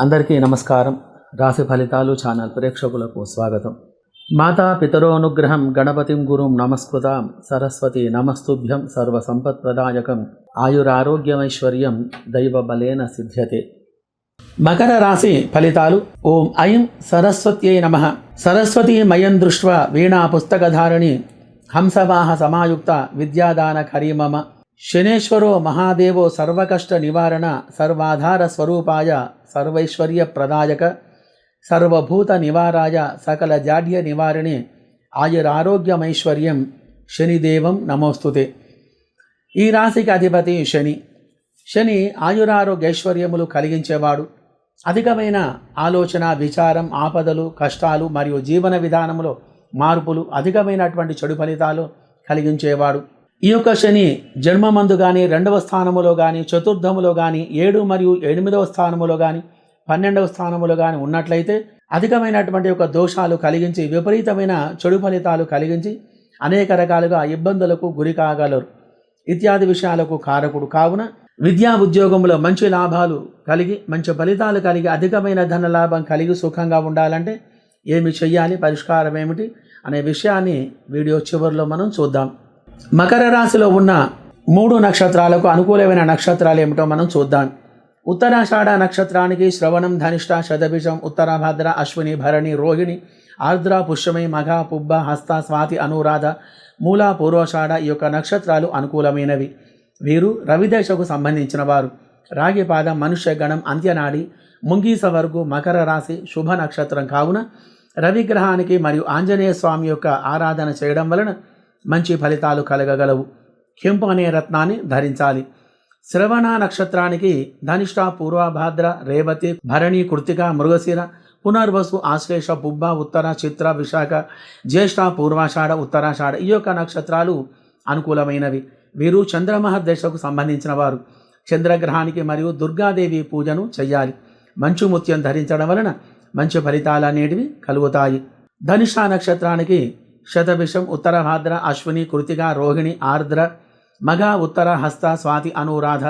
అందరికీ నమస్కారం. రాశి ఫలితాలు ఛానల్ ప్రేక్షకులకు స్వాగతం. మాతా పితరోనుగ్రహం గణపతిం గురుం నమస్కృతాం. సరస్వతి నమస్తుభ్యం సర్వసంపత్ప్రదాయకం. ఆయురారోగ్యమైశ్వర్యం దైవబలేన సిద్ధ్యతే. మకర రాశి ఫలితాలు ఓం ఐం సరస్వత్యై నమ. సరస్వతీ మయం దృష్ట్వా వీణా పుస్తకధారిణి హంసవాహ సమాయుక్త విద్యాదాన కరీమమ శనేశ్వరో మహాదేవో సర్వకష్ట నివారణ సర్వాధార స్వరూపాయ సర్వైశ్వర్య ప్రదాయక సర్వభూత నివారాయ సకల జాడ్య నివారిణి ఆయురారోగ్యమైశ్వర్యం శనిదేవం నమోస్తుతే. ఈ రాశికి అధిపతి శని. శని ఆయురారోగ్యైశ్వర్యములు కలిగించేవాడు. అధికమైన ఆలోచన విచారం ఆపదలు కష్టాలు మరియు జీవన విధానంలో మార్పులు అధికమైనటువంటి చెడు ఫలితాలు కలిగించేవాడు. ఈ యొక్క శని జన్మమందు కానీ రెండవ స్థానములో కానీ చతుర్థములో కానీ ఏడు మరియు ఎనిమిదవ స్థానములో కానీ పన్నెండవ స్థానములో కానీ ఉన్నట్లయితే అధికమైనటువంటి యొక్క దోషాలు కలిగించి విపరీతమైన చెడు ఫలితాలు కలిగించి అనేక రకాలుగా ఇబ్బందులకు గురి కాగలరు. ఇత్యాది విషయాలకు కారకుడు కావున విద్యా ఉద్యోగంలో మంచి లాభాలు కలిగి మంచి ఫలితాలు కలిగి అధికమైన ధన లాభం కలిగి సుఖంగా ఉండాలంటే ఏమి చెయ్యాలి? పరిష్కారం ఏమిటి? అనే విషయాన్ని వీడియో చివరిలో మనం చూద్దాం. మకర రాశిలో ఉన్న మూడు నక్షత్రాలకు అనుకూలమైన నక్షత్రాలు ఏమిటో మనం చూద్దాం. ఉత్తరాషాఢ నక్షత్రానికి శ్రవణం ధనిష్ట శతభిషం ఉత్తరాభద్ర అశ్విని భరణి రోహిణి ఆర్ద్ర పుష్యమి మఘ పుబ్బ హస్త స్వాతి అనురాధ మూల పూర్వషాఢ ఈ యొక్క నక్షత్రాలు అనుకూలమైనవి. వీరు రవిదశకు సంబంధించిన వారు. రాగిపాదం మనుష్య గణం అంత్యనాడి ముంగీస వరకు మకర రాశి శుభ నక్షత్రం కావున రవిగ్రహానికి మరియు ఆంజనేయ స్వామి యొక్క ఆరాధన చేయడం వలన మంచి ఫలితాలు కలగగలవు. కెంపు అనే రత్నాన్ని ధరించాలి. శ్రవణ నక్షత్రానికి ధనిష్ట పూర్వభాద్ర రేవతి భరణి కృతిక మృగశిర పునర్వసు ఆశ్లేష పుబ్బ ఉత్తర చిత్ర విశాఖ జ్యేష్ఠ పూర్వాషాఢ ఉత్తరాషాఢ ఈ యొక్క నక్షత్రాలు అనుకూలమైనవి. వీరు చంద్రమహర్దశకు సంబంధించిన వారు. చంద్రగ్రహానికి మరియు దుర్గాదేవి పూజను చెయ్యాలి. మంచు ముత్యం ధరించడం వలన మంచి ఫలితాలు అనేటివి కలుగుతాయి. ధనిష్ట నక్షత్రానికి శతభిషం ఉత్తరభాద్ర అశ్విని కృతిక రోహిణి ఆర్ద్ర మగ ఉత్తర హస్త స్వాతి అనురాధ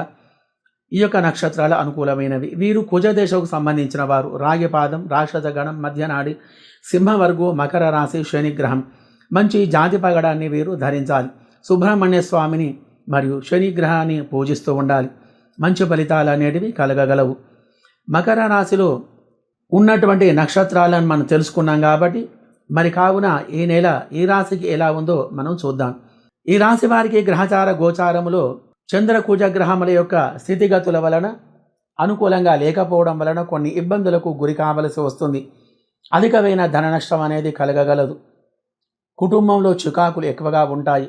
ఈ యొక్క నక్షత్రాలు అనుకూలమైనవి. వీరు కుజదేశకు సంబంధించిన వారు. రాగిపాదం రాక్షసగణం మధ్యనాడి సింహవర్గు మకర రాశి శనిగ్రహం మంచి జాతి పగడాన్ని వీరు ధరించాలి. సుబ్రహ్మణ్య స్వామిని మరియు శనిగ్రహాన్ని పూజిస్తూ ఉండాలి. మంచి ఫలితాలు అనేటివి కలగగలవు. మకర రాశిలో ఉన్నటువంటి నక్షత్రాలను మనం తెలుసుకున్నాం కాబట్టి మరి కావున ఈ నెల ఈ రాశికి ఎలా ఉందో మనం చూద్దాం. ఈ రాశి వారికి గ్రహచార గోచారములో చంద్రకుజ గ్రహముల యొక్క స్థితిగతుల వలన అనుకూలంగా లేకపోవడం వలన కొన్ని ఇబ్బందులకు గురి కావలసి వస్తుంది. అధికమైన ధన నష్టం అనేది కలగగలదు. కుటుంబంలో చికాకులు ఎక్కువగా ఉంటాయి.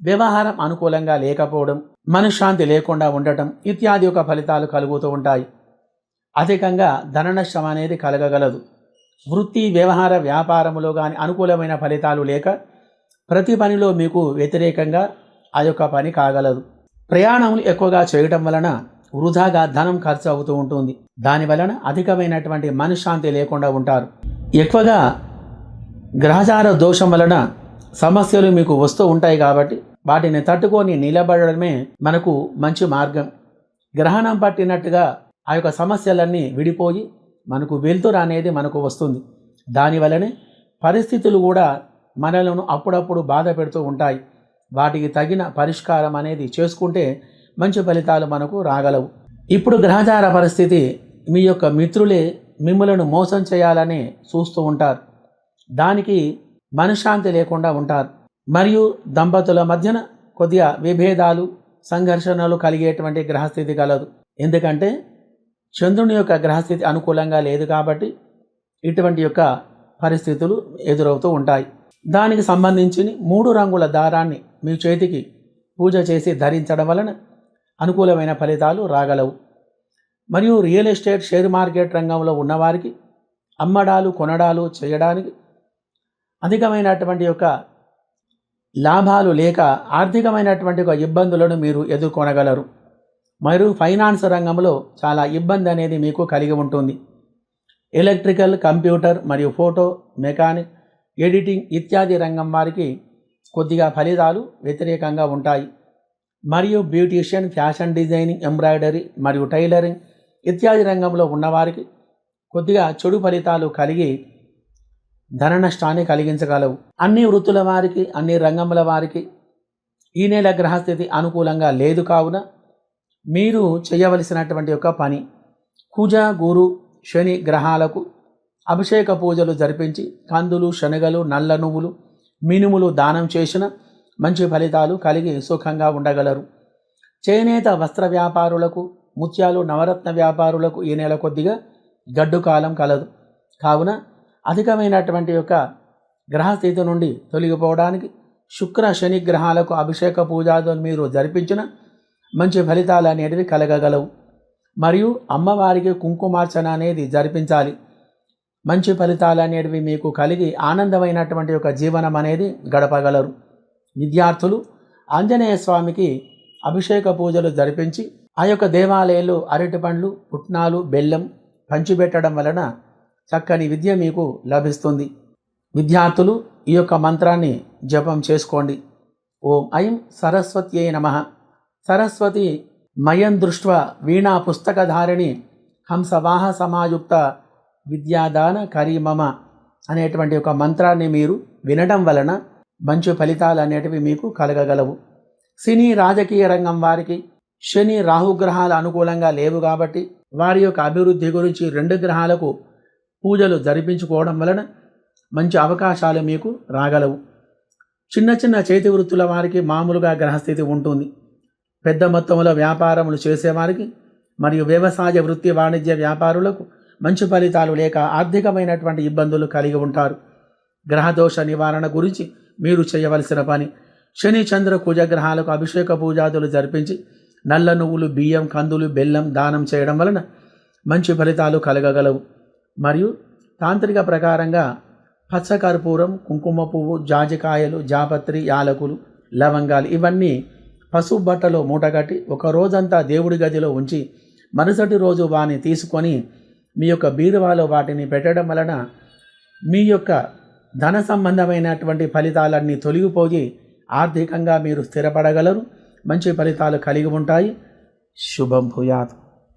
వ్యవహారం అనుకూలంగా లేకపోవడం మనశ్శాంతి లేకుండా ఉండటం ఇత్యాది యొక్క ఫలితాలు కలుగుతూ ఉంటాయి. అధికంగా ధన నష్టం అనేది కలగగలదు. వృత్తి వ్యవహార వ్యాపారములో కానీ అనుకూలమైన ఫలితాలు లేక ప్రతి పనిలో మీకు వ్యతిరేకంగా ఆ యొక్క పని కాగలదు. ప్రయాణములు ఎక్కువగా చేయటం వలన వృధాగా ధనం ఖర్చు అవుతూ ఉంటుంది. దాని వలన అధికమైనటువంటి మనశ్శాంతి లేకుండా ఉంటారు. ఎక్కువగా గ్రహచార దోషం వలన సమస్యలు మీకు వస్తూ ఉంటాయి కాబట్టి వాటిని తట్టుకొని నిలబడడమే మనకు మంచి మార్గం. గ్రహణం పట్టినట్టుగా ఆ యొక్క సమస్యలన్నీ విడిపోయి మనకు వెలుతురు అనేది మనకు వస్తుంది. దానివలనే పరిస్థితులు కూడా మనలను అప్పుడప్పుడు బాధ పెడుతూ ఉంటాయి. వాటికి తగిన పరిష్కారం అనేది చేసుకుంటే మంచి ఫలితాలు మనకు రాగలవు. ఇప్పుడు గ్రహచార పరిస్థితి మీ యొక్క మిత్రులే మిమ్మలను మోసం చేయాలని చూస్తూ ఉంటారు. దానికి మనశ్శాంతి లేకుండా ఉంటారు. మరియు దంపతుల మధ్యన కొద్దిగా విభేదాలు సంఘర్షణలు కలిగేటువంటి గ్రహస్థితి కలదు. ఎందుకంటే చంద్రుని యొక్క గ్రహస్థితి అనుకూలంగా లేదు కాబట్టి ఇటువంటి యొక్క పరిస్థితులు ఎదురవుతూ ఉంటాయి. దానికి సంబంధించి మూడు రంగుల దారాన్ని మీ చేతికి పూజ చేసి ధరించడం వలన అనుకూలమైన ఫలితాలు రాగలవు. మరియు రియల్ ఎస్టేట్ షేర్ మార్కెట్ రంగంలో ఉన్నవారికి అమ్మడాలు కొనడాలు చేయడానికి అధికమైనటువంటి యొక్క లాభాలు లేక ఆర్థికమైనటువంటి ఒక ఇబ్బందులను మీరు ఎదుర్కొనగలరు. మరియు ఫైనాన్స్ రంగంలో చాలా ఇబ్బంది అనేది మీకు కలిగి ఉంటుంది. ఎలక్ట్రికల్ కంప్యూటర్ మరియు ఫోటో మెకానిక్ ఎడిటింగ్ ఇత్యాది రంగం వారికి కొద్దిగా ఫలితాలు వ్యతిరేకంగా ఉంటాయి. మరియు బ్యూటీషియన్ ఫ్యాషన్ డిజైనింగ్ ఎంబ్రాయిడరీ మరియు టైలరింగ్ ఇత్యాది రంగంలో ఉన్నవారికి కొద్దిగా చెడు ఫలితాలు కలిగి ధన నష్టాన్ని కలిగించగలవు. అన్ని వృత్తుల వారికి అన్ని రంగముల వారికి ఈ నెల గ్రహస్థితి అనుకూలంగా లేదు కావున మీరు చేయవలసినటువంటి ఒక పని. కుజ గురు శని గ్రహాలకు అభిషేక పూజలు జరిపించి కందులు శనగలు నల్ల నువ్వులు మినుములు దానం చేసిన మంచి ఫలితాలు కలిగి సుఖంగా ఉండగలరు. చేనేత వస్త్ర వ్యాపారులకు ముత్యాలు నవరత్న వ్యాపారులకు ఈ నెల కొద్దిగా గడ్డు కాలం కలదు. కావున అధికమైనటువంటి యొక్క గ్రహస్థితి నుండి తొలగిపోవడానికి శుక్ర శని గ్రహాలకు అభిషేక పూజాదులు మీరు జరిపించిన మంచి ఫలితాలు అనేటివి కలగగలవు. మరియు అమ్మవారికి కుంకుమార్చన అనేది జరిపించాలి. మంచి ఫలితాలు అనేటివి మీకు కలిగి ఆనందమైనటువంటి ఒక జీవనం అనేది గడపగలరు. విద్యార్థులు ఆంజనేయ స్వామికి అభిషేక పూజలు జరిపించి ఆ యొక్క దేవాలయాలు అరటి పండ్లు పుట్నాలు బెల్లం పంచిపెట్టడం వలన చక్కని విద్య మీకు లభిస్తుంది. విద్యార్థులు ఈ యొక్క మంత్రాన్ని జపం చేసుకోండి. ఓం ఐం సరస్వత్యై నమ. సరస్వతి మయం దృష్ట్వా వీణా పుస్తకధారిణి హంసవాహ సమాయుక్త విద్యాదాన కరీమమ అనేటువంటి ఒక మంత్రాన్ని మీరు వినడం వలన మంచి ఫలితాలు అనేటివి మీకు కలగగలవు. సినీ రాజకీయ రంగం వారికి శని రాహుగ్రహాలు అనుకూలంగా లేవు కాబట్టి వారి యొక్క అభివృద్ధి గురించి రెండు గ్రహాలకు పూజలు జరిపించుకోవడం వలన మంచి అవకాశాలు మీకు రాగలవు. చిన్న చిన్న చేతి వృత్తుల వారికి మామూలుగా గ్రహస్థితి ఉంటుంది. పెద్ద మొత్తంలో వ్యాపారములు చేసేవారికి మరియు వ్యవసాయ వృత్తి వాణిజ్య వ్యాపారులకు మంచి ఫలితాలు లేక ఆర్థికమైనటువంటి ఇబ్బందులు కలిగి ఉంటారు. గ్రహదోష నివారణ గురించి మీరు చేయవలసిన పని. శని చంద్ర కుజగ్రహాలకు అభిషేక పూజాదులు జరిపించి నల్ల నువ్వులు బియ్యం కందులు బెల్లం దానం చేయడం వలన మంచి ఫలితాలు కలగగలవు. మరియు తాంత్రిక ప్రకారంగా పచ్చకర్పూరం కుంకుమ పువ్వు జాజికాయలు జాపత్రి యాలకులు లవంగాలు ఇవన్నీ పసుపు బట్టలో మూటగట్టి ఒక రోజంతా దేవుడి గదిలో ఉంచి మరుసటి రోజు వాని తీసుకొని మీ యొక్క బీరువాలో వాటిని పెట్టడం వలన మీ యొక్క ధన సంబంధమైనటువంటి ఫలితాలన్నీ తొలగిపోయి ఆర్థికంగా మీరు స్థిరపడగలరు. మంచి ఫలితాలు కలిగి ఉంటాయి. శుభం భూయాత్.